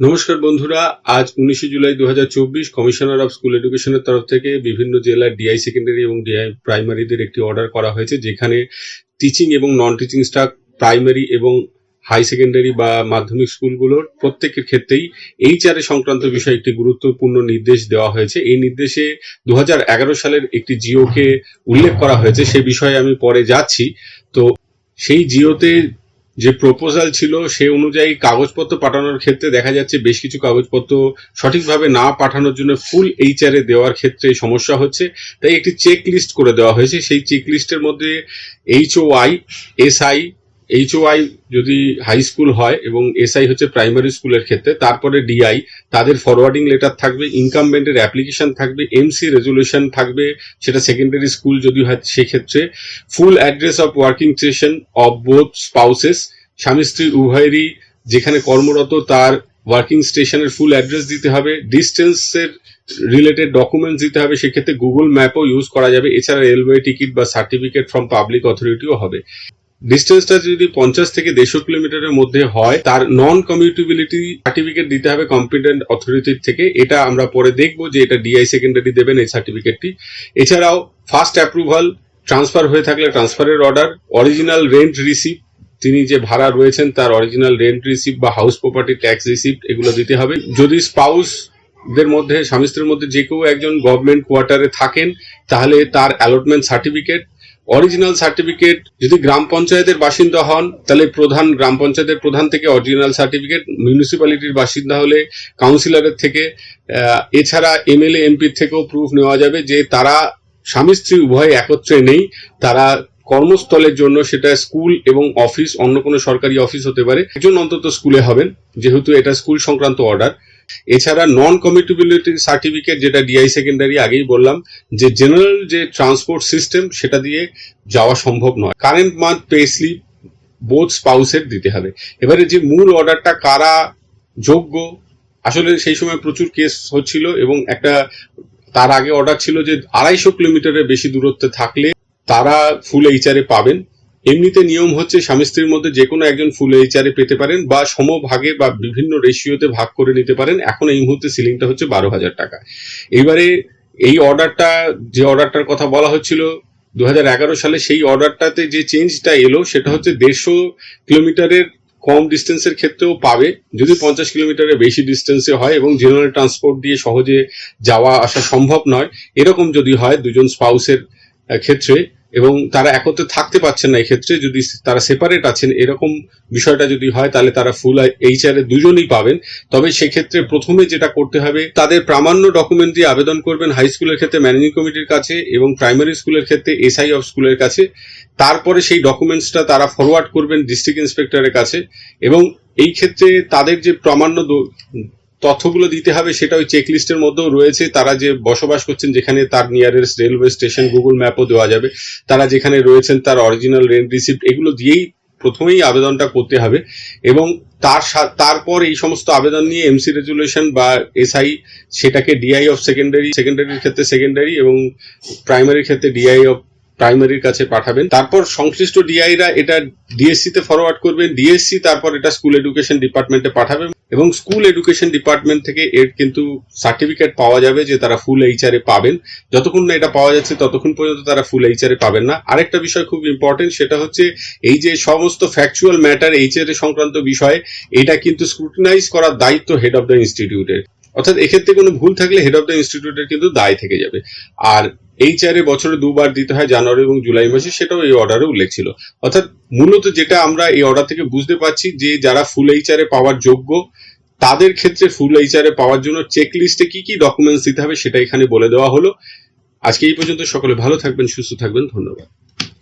নমস্কার বন্ধুরা, আজ উনিশে জুলাই দু হাজার চব্বিশ কমিশনার অফ স্কুল এডুকেশনের তরফ থেকে বিভিন্ন জেলার ডিআই সেকেন্ডারি এবং ডিআই প্রাইমারিদের একটি অর্ডার করা হয়েছে, যেখানে টিচিং এবং নন টিচিং স্টাফ প্রাইমারি এবং হাই সেকেন্ডারি বা মাধ্যমিক স্কুলগুলোর প্রত্যেকের ক্ষেত্রেই এইচআর সংক্রান্ত বিষয়ে একটি গুরুত্বপূর্ণ নির্দেশ দেওয়া হয়েছে। এই নির্দেশে দু হাজার এগারো সালের একটি জিওকে উল্লেখ করা হয়েছে, সে বিষয়ে আমি পরে যাচ্ছি। তো সেই জিওতে যে প্রপোজাল ছিল, সে অনুযায়ী কাগজপত্র পাঠানোর ক্ষেত্রে দেখা যাচ্ছে বেশ কিছু কাগজপত্র সঠিকভাবে না পাঠানোর জন্য ফুল এইচআর এ দেওয়ার ক্ষেত্রে সমস্যা হচ্ছে। তাই একটি চেক লিস্ট করে দেওয়া হয়েছে। সেই চেক লিস্টের মধ্যে H O I S I H O I যদি হাই স্কুল হয় এবং এসআই হচ্ছে প্রাইমারি স্কুলের ক্ষেত্রে, তারপরে ডিআই তাদের ফরওয়ার্ডিং লেটার থাকবে ইনকামবেন্টের অ্যাপ্লিকেশন থাকবে এমসি রেজলিউশন থাকবে, সেটা সেকেন্ডারি স্কুল যদি হয়, সেক্ষেত্রে full address of working station of both spouses স্বামী স্ত্রী উভয়েরই যেখানে কর্মরত তার ওয়ার্কিং স্টেশনের ফুল অ্যাড্রেস দিতে হবে ডিস্টেন্সের রিলেটেড ডকুমেন্টস দিতে হবে, সেক্ষেত্রে গুগল ম্যাপও ইউজ করা যাবে। এছাড়া রেলওয়ে টিকিট বা সার্টিফিকেট ফ্রম পাবলিক অথরিটিও হবে। ডিস্টেন্সটা যদি পঞ্চাশ থেকে দেড়শো কিলোমিটারের মধ্যে হয়, তার নন কমিউটিবিলিটি সার্টিফিকেট দিতে হবে কম্পিটেন্ট অথরিটির থেকে। এটা আমরা পরে দেখব যে এটা ডিআই সেকেন্ডারি দেবেন এই সার্টিফিকেটটি এছাড়াও ফার্স্ট অ্যাপ্রুভাল ট্রান্সফার হয়ে থাকলে ট্রান্সফারের অর্ডার অরিজিনাল রেন্ট রিসিপ্ট তিনি যে ভাড়া রয়েছেন তার অরিজিনাল রেন্ট রিসিপ্ট বা হাউস প্রপার্টি ট্যাক্স রিসিপ্ট এগুলো দিতে হবে। যদি স্পাউস দের মধ্যে স্বামী স্ত্রীর মধ্যে যে কেউ একজন গভর্নমেন্ট কোয়ার্টারে থাকেন, তাহলে তার অ্যালটমেন্ট সার্টিফিকেট অরিজিনাল সার্টিফিকেট যদি গ্রাম পঞ্চায়েতের বাসিন্দা হন, তাহলে প্রধান, গ্রাম পঞ্চায়েতের প্রধান থেকে অরিজিনাল সার্টিফিকেট মিউনিসিপ্যালিটির বাসিন্দা হলে কাউন্সিলরের থেকে এছাড়া এমএলএ এমপির থেকেও প্রুফ নেওয়া যাবে যে তারা স্বামী স্ত্রী উভয় একত্রে নেই, তারা কর্মস্থলের জন্য সেটা স্কুল এবং অফিস, অন্য কোনো সরকারি অফিস হতে পারে। একজন অন্তত স্কুলে হবেন, যেহেতু এটা স্কুল সংক্রান্ত অর্ডার এছাড়া নন কমিটিবিলিটি সার্টিফিকেট যেটা ডিআই সেকেন্ডারি আগেই বললাম, যে জেনারেল যে ট্রান্সপোর্ট সিস্টেম সেটা দিয়ে যাওয়া সম্ভব নয়। Current month pay slip both স্পাউসের দিতে হবে। এবারে যে মূল অর্ডারটা কারা যোগ্য, আসলে সেই সময় প্রচুর কেস হচ্ছিল এবং একটা তার আগে অর্ডার ছিল যে আড়াইশো কিলোমিটারের বেশি দূরত্বে থাকলে তারা ফুল এইচআরে পাবেন। এমনিতে নিয়ম হচ্ছে স্বামী স্ত্রীর মধ্যে যে কোনো একজন ফুল এইচআরে পেতে পারেন বা সমভাগে বা বিভিন্ন রেশিওতে ভাগ করে নিতে পারেন। এখন এই মুহূর্তে সিলিংটা হচ্ছে বারো হাজার টাকা। এবারে এই অর্ডারটা যে অর্ডারটার কথা বলা হচ্ছিল দু হাজার এগারো সালে সেই অর্ডারটাতে যে চেঞ্জটা এলো, সেটা হচ্ছে দেড়শো কিলোমিটারের কম ডিস্টেন্সের ক্ষেত্রেও পাবে। যদি পঞ্চাশ কিলোমিটারের বেশি ডিস্টেন্সে হয় এবং জেনারেল ট্রান্সপোর্ট দিয়ে সহজে যাওয়া আসা সম্ভব নয়, এরকম যদি হয় দুজন স্পাউসের ক্ষেত্রে এবং তারা একত্রে থাকতে পারছেন না এক্ষেত্রে, যদি তারা সেপারেট আছেন, এরকম বিষয়টা যদি হয়, তাহলে তারা ফুল এইচআর এ দুজনই পাবেন। তবে সেক্ষেত্রে প্রথমে যেটা করতে হবে, তাদের প্রামাণ্য ডকুমেন্ট দিয়ে আবেদন করবেন হাই স্কুলের ক্ষেত্রে ম্যানেজিং কমিটির কাছে এবং প্রাইমারি স্কুলের ক্ষেত্রে এসআই অফ স্কুলের কাছে। তারপরে সেই ডকুমেন্টসটা তারা ফরওয়ার্ড করবেন ডিস্ট্রিক্ট ইন্সপেক্টরের কাছে। এবং এই ক্ষেত্রে তাদের যে প্রামাণ্য তথ্যগুলো দিতে হবে, সেটা ওই চেক লিস্টের মধ্যেও রয়েছে। তারা যে বসবাস করছেন, যেখানে তার নিয়ারেস্ট রেলওয়ে স্টেশন গুগল ম্যাপও দেওয়া যাবে। তারা যেখানে রয়েছেন, তার অরিজিনাল রেন্ট রিসিপ্ট এগুলো দিয়েই প্রথমেই আবেদনটা করতে হবে। এবং তার তারপর এই সমস্ত আবেদন নিয়ে এমসি রেজুলেশন বা এসআই সেটাকে ডিআই অফ সেকেন্ডারি সেকেন্ডারির ক্ষেত্রে সেকেন্ডারি এবং প্রাইমারির ক্ষেত্রে ডিআই অফ প্রাইমারির কাছে পাঠাবেন। তারপর সংশ্লিষ্ট ডিআইরা এটা ডিএসসি তে ফরওয়ার্ড করবেন। ডিএসসি তারপর এটা স্কুল এডুকেশন ডিপার্টমেন্টে পাঠাবেন এবং স্কুল এডুকেশন ডিপার্টমেন্ট থেকে এর কিন্তু সার্টিফিকেট পাওয়া যাবে যে তারা ফুল এইচআর পাবেন। যতক্ষণ না এটা পাওয়া যাচ্ছে, ততক্ষণ পর্যন্ত তারা ফুল এইচআর পাবেন না। আরেকটা বিষয় খুব ইম্পর্টেন্ট সেটা হচ্ছে এই যে সমস্ত ফ্যাকচুয়াল ম্যাটার এইচআর এ সংক্রান্ত বিষয়, এটা কিন্তু স্ক্রুটিনাইজ করার দায়িত্ব হেড অফ দ্য ইনস্টিটিউটের অর্থাৎ এক্ষেত্রে কোনো ভুল থাকলে হেড অফ দ্য ইনস্টিটিউটের কিন্তু দায় থেকে যাবে। আর এইচআর এ বছরে দুবার দিতে হয় জানুয়ারি এবং জুলাই মাসে, সেটাও এই অর্ডারে উল্লেখ ছিল। অর্থাৎ মূলত যেটা আমরা এই অর্ডার থেকে বুঝতে পারছি যে যারা ফুল এইচআর এ পাওয়ার যোগ্য, তাদের ক্ষেত্রে ফুল এইচআর এ পাওয়ার জন্য চেক লিস্টে কি কি ডকুমেন্টস দিতে হবে সেটা এখানে বলে দেওয়া হলো। আজকে এই পর্যন্ত সকলে ভালো থাকবেন, সুস্থ থাকবেন, ধন্যবাদ।